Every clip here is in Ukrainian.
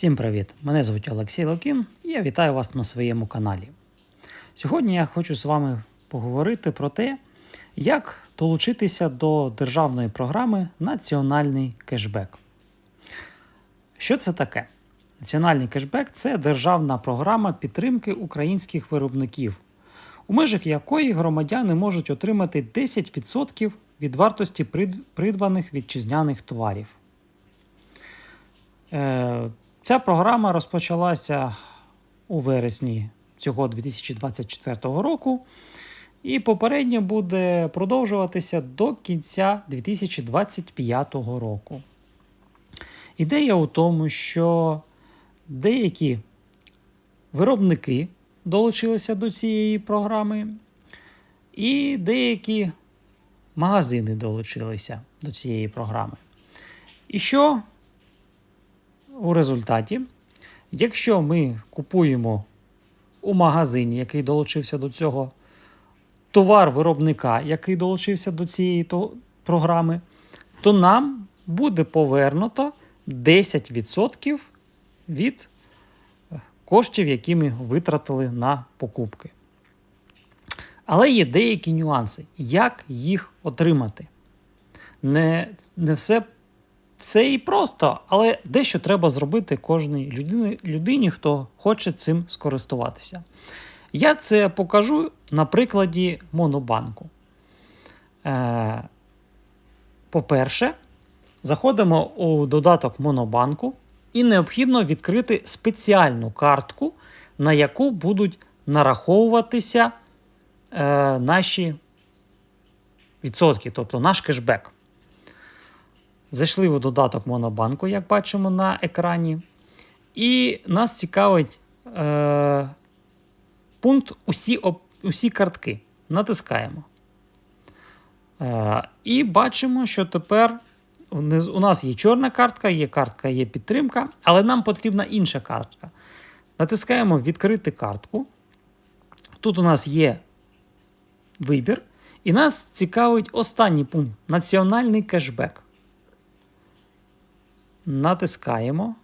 Всім привіт! Мене звуть Олексій Локін і я вітаю вас на своєму каналі. Сьогодні я хочу з вами поговорити про те, як долучитися до державної програми Національний кешбек. Що це таке? Національний кешбек це державна програма підтримки українських виробників, у межах якої громадяни можуть отримати 10% від вартості придбаних вітчизняних товарів. Ця програма розпочалася у вересні цього 2024 року і попередньо буде продовжуватися до кінця 2025 року. Ідея у тому, що деякі виробники долучилися до цієї програми, і деякі магазини долучилися до цієї програми. І що у результаті, якщо ми купуємо у магазині, який долучився до цього, товар виробника, який долучився до цієї програми, то нам буде повернуто 10% від е, коштів, які ми витратили на покупки. Але є деякі нюанси, як їх отримати. Не, не все все і просто, але дещо треба зробити кожній людині, людині, хто хоче цим скористуватися. Я це покажу на прикладі Монобанку. Е, по-перше, заходимо у додаток Монобанку і необхідно відкрити спеціальну картку, на яку будуть нараховуватися е, наші відсотки, тобто наш кешбек. Зайшли у додаток Монобанку, як бачимо на екрані. І нас цікавить е, пункт усі, усі картки. Натискаємо. Е, і бачимо, що тепер у нас є чорна картка, є картка, є підтримка, але нам потрібна інша картка. Натискаємо Відкрити картку. Тут у нас є вибір. І нас цікавить останній пункт національний кешбек. Натискаємо.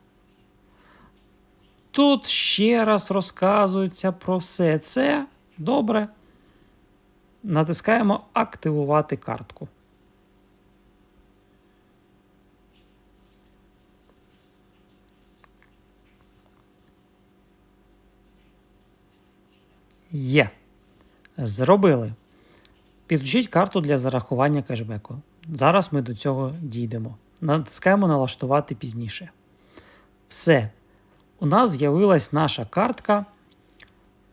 Тут ще раз розказується про все це. Добре. Натискаємо Активувати картку. Є. Зробили. Підключіть карту для зарахування кешбеку. Зараз ми до цього дійдемо. Натискаємо налаштувати пізніше. Все. У нас з'явилась наша картка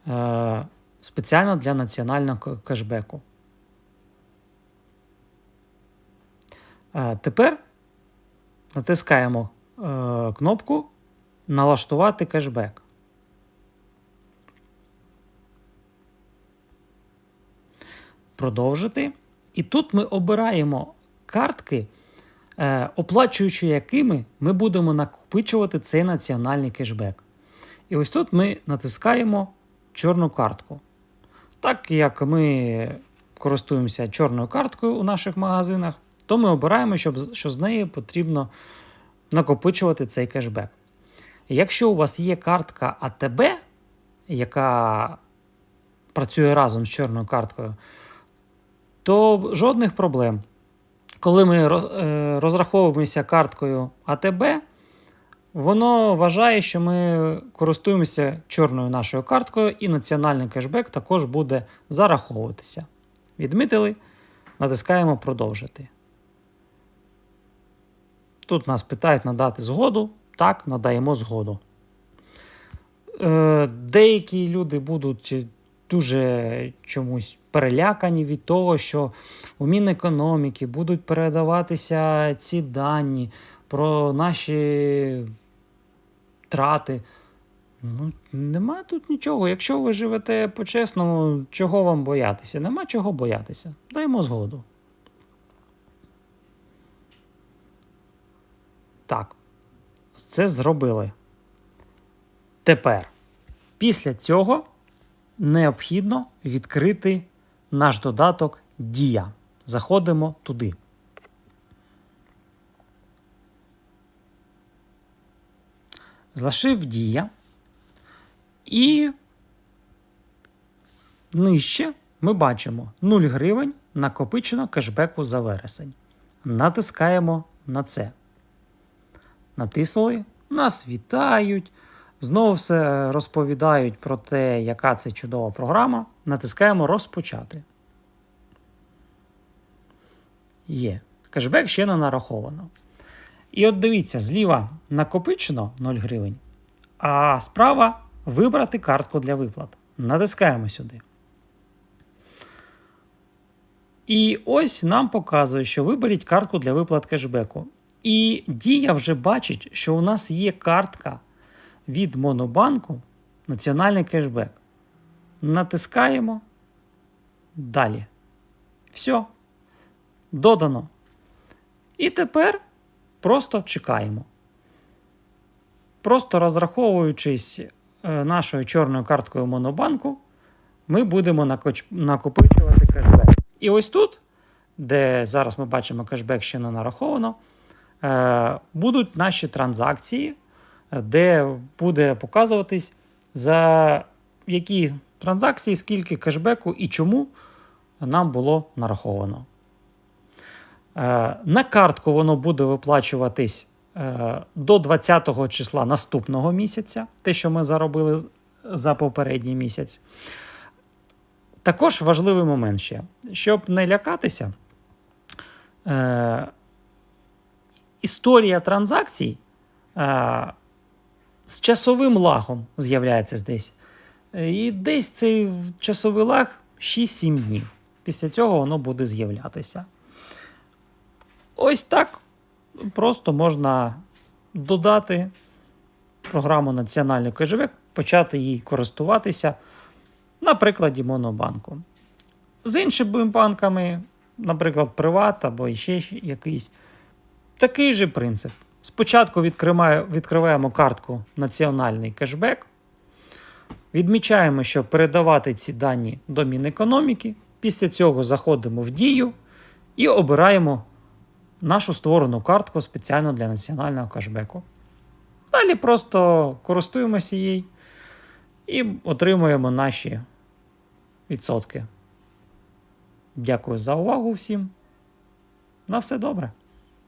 е, спеціально для національного кешбеку. Е, тепер натискаємо е, кнопку Налаштувати кешбек. Продовжити. І тут ми обираємо картки, оплачуючи якими ми будемо накопичувати цей національний кешбек. І ось тут ми натискаємо чорну картку. Так як ми користуємося чорною карткою у наших магазинах, то ми обираємо, щоб, що з нею потрібно накопичувати цей кешбек. Якщо у вас є картка АТБ, яка працює разом з чорною карткою, то жодних проблем. Коли ми е, розраховуємося карткою АТБ, воно вважає, що ми користуємося чорною нашою карткою, і національний кешбек також буде зараховуватися. Відмітили, натискаємо продовжити. Тут нас питають надати згоду. Так, надаємо згоду. Е, деякі люди будуть дуже чомусь перелякані від того, що у Мінекономіки будуть передаватися ці дані про наші трати. Ну, нема тут нічого. Якщо ви живете по-чесному, чого вам боятися? Нема чого боятися. Даємо згоду. Так. Це зробили. Тепер, після цього необхідно відкрити наш додаток Дія. Заходимо туди. залишив дія. І нижче ми бачимо 0 гривень накопичено кешбеку за вересень. Натискаємо на це. Натиснули, нас вітають. Знову все розповідають про те, яка це чудова програма. Натискаємо розпочати. Є. Кешбек ще не нараховано. І от дивіться, зліва накопичено 0 гривень, а справа вибрати картку для виплат. Натискаємо сюди. І ось нам показує, що виберіть картку для виплат кешбеку. І дія вже бачить, що у нас є картка від Монобанку Національний кешбек. Натискаємо. Далі. Все. Додано. І тепер просто чекаємо. Просто розраховуючись е, нашою чорною карткою Монобанку, ми будемо накопичувати кешбек. І ось тут, де зараз ми бачимо кешбек ще не нараховано, е, будуть наші транзакції, де буде показуватись, за які транзакції, скільки кешбеку і чому нам було нараховано. Е, На картку воно буде виплачуватись е, до 20 числа наступного місяця, те, що ми заробили за попередній місяць. Також важливий момент ще, щоб не лякатися, е, історія транзакцій з часовим лагом з'являється десь. І десь цей часовий лаг 6-7 днів. Після цього воно буде з'являтися. Ось так просто можна додати програму Національний кешбек, почати їй користуватися на прикладі Монобанку. З іншими банками, наприклад, Приват або ще якийсь, такий же принцип. Спочатку відкриваємо картку Національний кешбек, відмічаємо, що передавати ці дані до Мінекономіки. Після цього заходимо в дію і обираємо нашу створену картку спеціально для національного кешбеку. Далі просто користуємося їй і отримуємо наші відсотки. Дякую за увагу всім. На все добре.